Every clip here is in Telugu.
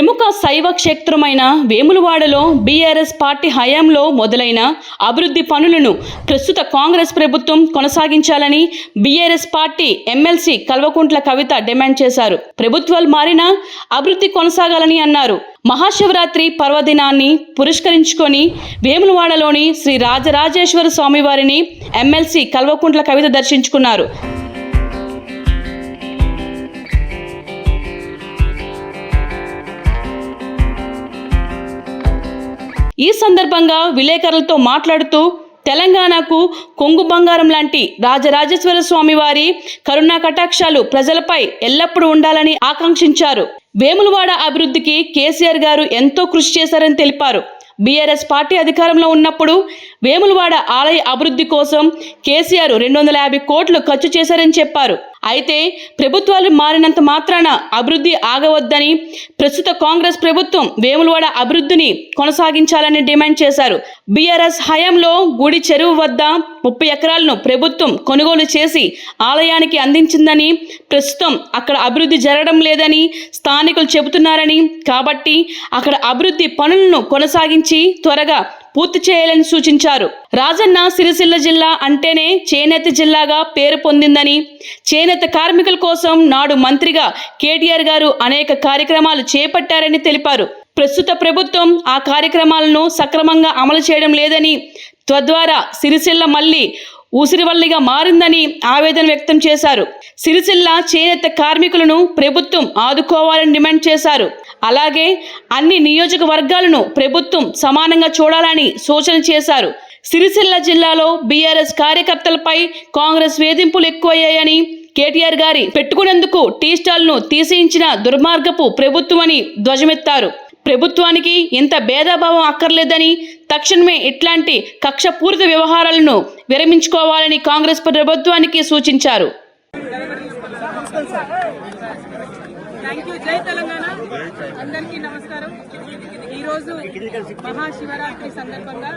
ప్రముఖ శైవ క్షేత్రమైన వేములవాడలో బీఆర్ఎస్ పార్టీ హయాంలో మొదలైన అభివృద్ధి పనులను ప్రస్తుత కాంగ్రెస్ ప్రభుత్వం కొనసాగించాలని BRS party MLC Kalvakuntla Kavitha demand చేశారు. ప్రభుత్వాలు మారినా అభివృద్ధి కొనసాగాలని అన్నారు. మహాశివరాత్రి పర్వదినాన్ని పురస్కరించుకొని వేములవాడలోని శ్రీ రాజరాజేశ్వర స్వామివారిని ఎమ్మెల్సీ కల్వకుంట్ల కవిత దర్శించుకున్నారు. ఈ సందర్భంగా విలేకరులతో మాట్లాడుతూ తెలంగాణకు కొంగు బంగారం లాంటి రాజరాజేశ్వర స్వామి వారి కరుణా కటాక్షాలు ప్రజలపై ఎల్లప్పుడూ ఉండాలని ఆకాంక్షించారు. వేములవాడ అభివృద్ధికి కేసీఆర్ గారు ఎంతో కృషి చేశారని తెలిపారు. బీఆర్ఎస్ పార్టీ అధికారంలో ఉన్నప్పుడు వేములవాడ ఆలయ అభివృద్ధి కోసం కేసీఆర్ రెండు వందల యాభై కోట్లు ఖర్చు చేశారని చెప్పారు. అయితే ప్రభుత్వాలు మారినంత మాత్రాన అభివృద్ధి ఆగవద్దని ప్రస్తుత కాంగ్రెస్ ప్రభుత్వం వేములవాడ అభివృద్ధిని కొనసాగించాలని డిమాండ్ చేశారు. బీఆర్ఎస్ హయాంలో గుడి చెరువు వద్ద ముప్పై ఎకరాలను ప్రభుత్వం కొనుగోలు చేసి ఆలయానికి అందించిందని ప్రస్తుతం అక్కడ అభివృద్ధి జరగడం లేదని స్థానికులు చెబుతున్నారని. కాబట్టి అక్కడ అభివృద్ధి పనులను కొనసాగించి త్వరగా పూర్తి చేయాలని సూచించారు. రాజన్న సిరిసిల్ల జిల్లా అంటేనే చేనేత జిల్లాగా పేరు పొందిందని చేనేత కార్మికుల కోసం నాడు మంత్రిగా కేటీఆర్ గారు అనేక కార్యక్రమాలు చేపట్టారని తెలిపారు. ప్రస్తుత ప్రభుత్వం ఆ కార్యక్రమాలను సక్రమంగా అమలు చేయడం లేదని తద్వారా సిరిసిల్ల మళ్ళీ ఊసిరివల్లిగా మారిందని ఆవేదన వ్యక్తం చేశారు. సిరిసిల్ల చేనేత కార్మికులను ప్రభుత్వం ఆదుకోవాలని డిమాండ్ చేశారు. అలాగే అన్ని నియోజకవర్గాలను ప్రభుత్వం సమానంగా చూడాలని సూచన చేశారు. సిరిసిల్ల జిల్లాలో బీఆర్ఎస్ కార్యకర్తలపై కాంగ్రెస్ వేధింపులు ఎక్కువయ్యాయని కేటీఆర్ గారి పెట్టుకునేందుకు టీ స్టాల్ను తీసేయించిన దుర్మార్గపు ప్రభుత్వమని ధ్వజమెత్తారు. ప్రభుత్వానికి ఇంత భేదభావం అక్కర్లేదని తక్షణమే ఇట్లాంటి కక్షపూరిత వ్యవహారాలను విరమించుకోవాలని కాంగ్రెస్ ప్రభుత్వానికి సూచించారు. జై తెలంగాణ. అందరికీ నమస్కారం. ఈరోజు మహాశివరాత్రి సందర్భంగా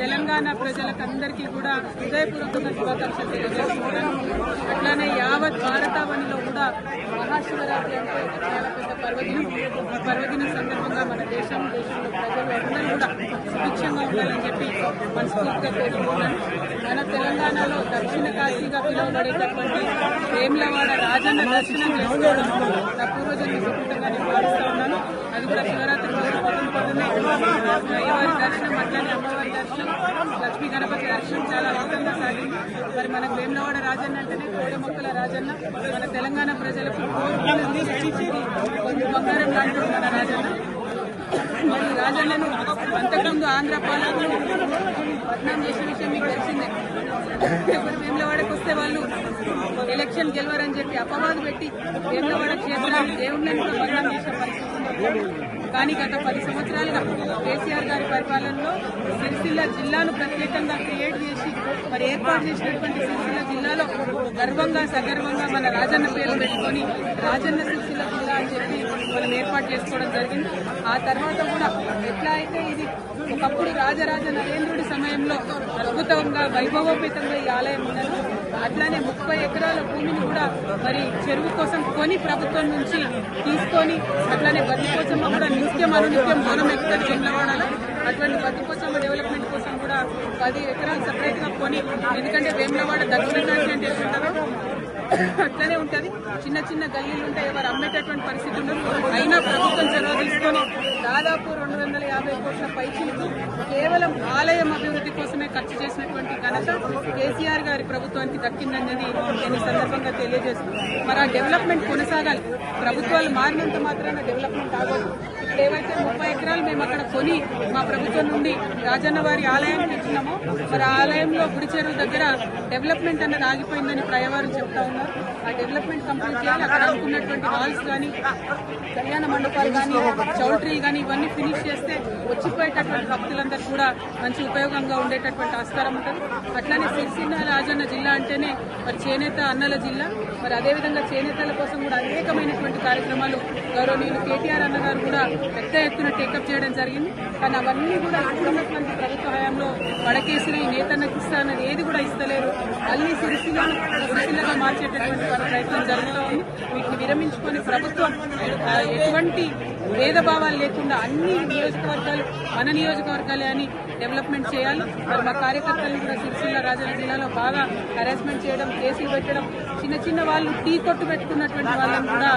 తెలంగాణ ప్రజలకందరికీ కూడా హృదయపూర్వకంగా శుభాకాంక్షలు తెలియజేస్తున్నాను. అట్లానే యావత్ భారతావనిలో కూడా మహాశివరాత్రి అంటే చాలా పెద్ద పర్వదినం. ఈ పర్వదినం సందర్భంగా మన దేశం దేశంలో ప్రజలు అందరూ కూడా సుభిక్షంగా ఉండాలని చెప్పి మనస్ఫూర్తిగా కోరుకుంటున్నాను. మన తెలంగాణలో దక్షిణ కాశీగా పిలువబడేటటువంటి వేములవాడ రాజన్న దర్శనం చేసుకోవడం నా పూర్వజన్మ సుకృతంగా నేను భావిస్తా ఉన్నాను. అది కూడా శివరాత్రి రోజు పొద్దున అయ్యవారి దర్శనం అట్లానే అమ్మవారి దర్శనం లక్ష్మీ గణపతి దర్శనం చాలా అద్భుతంగా సాగింది మరి మన వేములవాడ రాజన్న అంటేనే కోడ మొక్కల రాజన్న మన తెలంగాణ ప్రజలకు కోరుకున్నది బంగారం లాంటి మన రాజన్న మరి రాజన్నను అంతకుముందు ఆంధ్ర పాలకులు బద్నాం చేసిన విషయం మీకు తెలిసిందే ఇప్పుడు వేములవాడకు వస్తే వాళ్ళు ఎలక్షన్ గెలవరని చెప్పి అపవాదు పెట్టి వేములవాడ క్షేత్రాన్ని దేవుళ్ళని కూడా బద్నాం చేసిన పరిస్థితి ఉంది. కానీ గత పది సంవత్సరాలుగా కేసీఆర్ గారి పరిపాలనలో సిరిసిల్ల జిల్లాను ప్రత్యేకంగా క్రియేట్ చేసి మరి ఏర్పాటు చేసినటువంటి సిరిసిల్ల జిల్లాలో గర్వంగా సగర్వంగా మన రాజన్న పేరు పెట్టుకొని రాజన్న సిరిసిల్ల జిల్లా అని చెప్పి వాళ్ళని ఏర్పాటు చేసుకోవడం జరిగింది. ఆ తర్వాత కూడా ఎట్లా అయితే ఇది ఒకప్పుడు రాజరాజ నరేంద్రుడి సమయంలో అద్భుతంగా వైభవోపేతంగా ఈ ఆలయం ఉన్నది అట్లానే ముప్పై ఎకరాల భూమిని కూడా మరి చెరువు కోసం కొని ప్రభుత్వం నుంచి తీసుకొని అట్లానే బతికోసమ్మ కూడా నిత్యం అనునిత్యం మనం ఎక్కుతారు వేములవాడలో అటువంటి కోసం డెవలప్మెంట్ కోసం కూడా పది ఎకరాలు సపరేట్గా కొని ఎందుకంటే వేములవాడ దక్షిణ కాశీ అంటే ఎట్లుంటారో అట్లనే ఉంటుంది. చిన్న చిన్న గల్లీలు ఉంటాయి. ఎవరు అమ్మేటటువంటి పరిస్థితి ఉండదు. అయినా ప్రభుత్వం చొరవ తీసుకొని దాదాపు రెండు వందల యాభై కోట్ల పైచీలకు కేవలం ఆలయం అభివృద్ధి కోసమే ఖర్చు చేసినటువంటి ఘనత కేసీఆర్ గారి ప్రభుత్వానికి దక్కిందనేది నేను సందర్భంగా తెలియజేస్తున్నాను. మరి ఆ డెవలప్మెంట్ కొనసాగాలి. ప్రభుత్వాలు మారినంత మాత్రాన డెవలప్మెంట్ ఆగదు. ఏవైతే ముప్పై ఎకరాలు మేము అక్కడ కొని మా ప్రభుత్వం నుండి రాజన్న వారి ఆలయానికి ఇచ్చినాము మరి ఆలయంలో గుడి చెరువు దగ్గర డెవలప్మెంట్ అనేది ఆగిపోయిందని ప్రయవారు చెప్తా ఉన్నారు. ఆ డెవలప్మెంట్ కంప్లీట్ చేయాలి. అక్కడ అనుకున్నటువంటి హాల్స్ కానీ కళ్యాణ మండపాలు కానీ చౌల్ట్రీ కానీ ఇవన్నీ ఫినిష్ చేస్తే వచ్చిపోయేటటువంటి భక్తులందరూ కూడా మంచి ఉపయోగంగా ఉండేటటువంటి ఆస్కారం ఉంటుంది. అట్లానే సిరిసిల్ల రాజన్న జిల్లా అంటేనే మరి చేనేత అన్నల జిల్లా. మరి అదేవిధంగా చేనేతల కోసం కూడా అనేకమైనటువంటి కార్యక్రమాలు గౌరవనీయులు కేటీఆర్ అన్న గారు కూడా పెద్ద ఎత్తున టేకప్ చేయడం జరిగింది. కానీ అవన్నీ కూడా ఇప్పుడున్నటువంటి ప్రభుత్వ హయాంలో వడకేసిన ఈ నేతన్నకి ఇస్తానని ఏది కూడా ఇస్తలేరు. మళ్ళీ సిరిసిల్లను సిరిసిల్లగా మార్చేటటువంటి ప్రయత్నం జరుగుతూ ఉంది. వీటిని విరమించుకొని ప్రభుత్వం ఎటువంటి భేదభావాలు లేకుండా అన్ని నియోజకవర్గాలు మన నియోజకవర్గాలే అని డెవలప్మెంట్ చేయాలి. మరి మా కార్యకర్తలు కూడా సిరిసిల్ల రాజన్న జిల్లాలో బాగా హరాస్మెంట్ చేయడం కేసులు పెట్టడం చిన్న చిన్న వాళ్ళు టీ కొట్టు పెట్టుకున్నటువంటి వాళ్ళని కూడా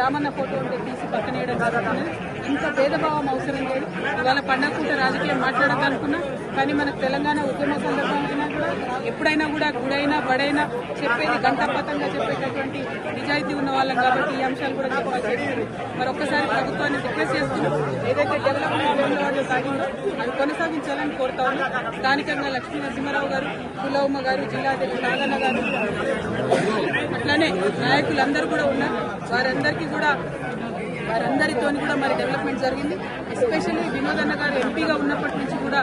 రామన్న ఫోటో ఉంటే తీసి పక్కనేయడం జరుగుతుంది. ఇంత భేదభావం అవసరం లేదు. ఇవాళ పండగ పూట రాజకీయం మాట్లాడదనుకున్నా కానీ మన తెలంగాణ ఉద్యమ సందర్భంగా కూడా ఎప్పుడైనా కూడా గుడైనా బడైనా చెప్పేది గంటపతంగా చెప్పేటటువంటి నిజాయితీ ఉన్న వాళ్ళం కాబట్టి ఈ అంశాలు కూడా చెప్పాల్సి మరి ఒక్కసారి ప్రభుత్వాన్ని రిక్వెస్ట్ చేస్తున్నాం. ఏదైతే డెవలప్మెంట్ వేములవాడలో సాగిందో అది కొనసాగించాలని కోరుతా ఉన్నాం. స్థానికంగా లక్ష్మీ నరసింహారావు గారు కులవమ్మ గారు జిల్లాధ్యక్షుడు నాగన్న గారు. అట్లానే నాయకులందరూ కూడా ఉన్నారు. వారందరికీ కూడా వారందరితో కూడా మరి డెవలప్మెంట్ జరిగింది. ఎస్పెషల్లీ వినోద్ అన్న గారు ఎంపీగా ఉన్నప్పటి నుంచి కూడా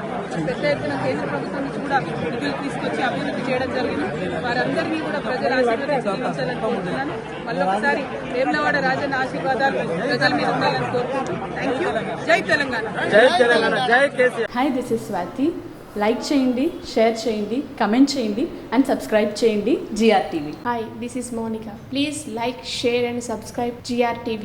పెద్ద ఎత్తున కేంద్ర ప్రభుత్వం నుంచి కూడా నిధులు తీసుకొచ్చి అభివృద్ధి చేయడం జరిగింది. వారందరినీ కూడా ప్రజల ఆశీర్వాదించాలని కోరుతున్నాను. మళ్ళొకసారి వేములవాడ రాజన్న ఆశీర్వాదాలు ప్రజల మీద ఉండాలని థ్యాంక్ యూ జై తెలంగాణ. జై తెలంగాణ. జై KCR. Hi this is Swathi like చేయండి షేర్ చేయండి కమెంట్ చేయండి అండ్ సబ్స్క్రైబ్ చేయండి GR TV Hi, this is Monica. Please like, share, and subscribe GRTV.